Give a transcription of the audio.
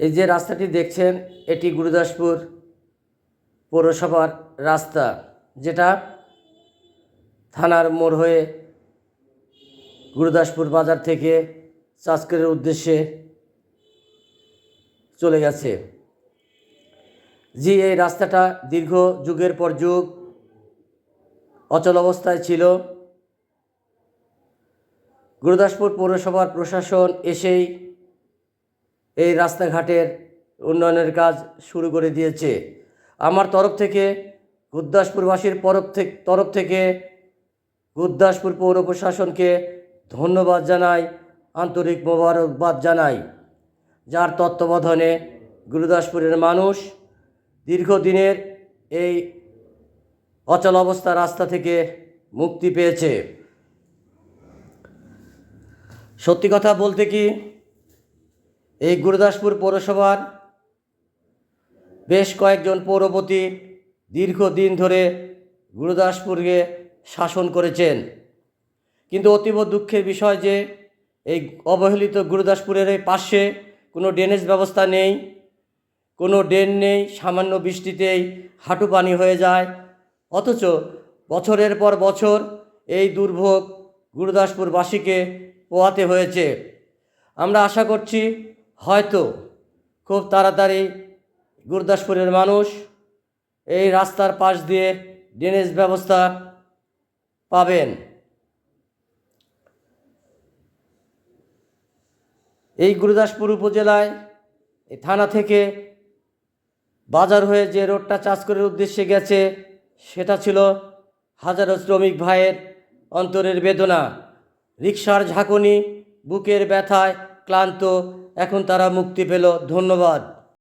এই যে রাস্তাটি দেখছেন, এটি গুরুদাসপুর পৌরসভার রাস্তা, যেটা থানার মোড় হয়ে গুরুদাসপুর বাজার থেকে চাষকরের উদ্দেশ্যে চলে গেছে। জি, এই রাস্তাটা দীর্ঘ যুগের পর যুগ অচল অবস্থায় ছিল। গুরুদাসপুর পৌরসভার প্রশাসন এসেই এই রাস্তাঘাটের উন্নয়নের কাজ শুরু করে দিয়েছে। আমার তরফ থেকে গুরদাসপুরবাসীর তরফ থেকে তরফ থেকে গুরদাসপুর পৌর প্রশাসনকে ধন্যবাদ জানাই, আন্তরিক মোবারকবাদ জানাই। যার তত্ত্বাবধানে গুরুদাসপুরের মানুষ দীর্ঘদিনের এই অচল অবস্থা রাস্তা থেকে মুক্তি পেয়েছে। সত্যি কথা বলতে কি এই গুরুদাসপুর পৌরসভার বেশ কয়েকজন পৌরপতি দীর্ঘদিন ধরে গুরুদাসপুরকে শাসন করেছেন। কিন্তু অতীব দুঃখের বিষয় যে এই অবহেলিত গুরুদাসপুরের এই পাশে কোনো ড্রেনেজ ব্যবস্থা নেই, কোনো ড্রেন নেই, সামান্য বৃষ্টিতেই হাঁটু পানি হয়ে যায়। অথচ বছরের পর বছর এই দুর্ভোগ গুরুদাসপুরবাসীকে পোয়াতে হয়েছে। আমরা আশা করছি হয়তো খুব তাড়াতাড়ি গুরুদাসপুরের মানুষ এই রাস্তার পাশ দিয়ে ড্রেনেজ ব্যবস্থা পাবেন। এই গুরুদাসপুর উপজেলায় এই থানা থেকে বাজার হয়ে যে রোডটা চাষ করার উদ্দেশ্যে গেছে, সেটা ছিল হাজারো শ্রমিক ভাইয়ের অন্তরের বেদনা। রিক্সার ঝাঁকুনি, বুকের ব্যথায় ক্লান্ত এখন তারা মুক্তি পেল। ধন্যবাদ।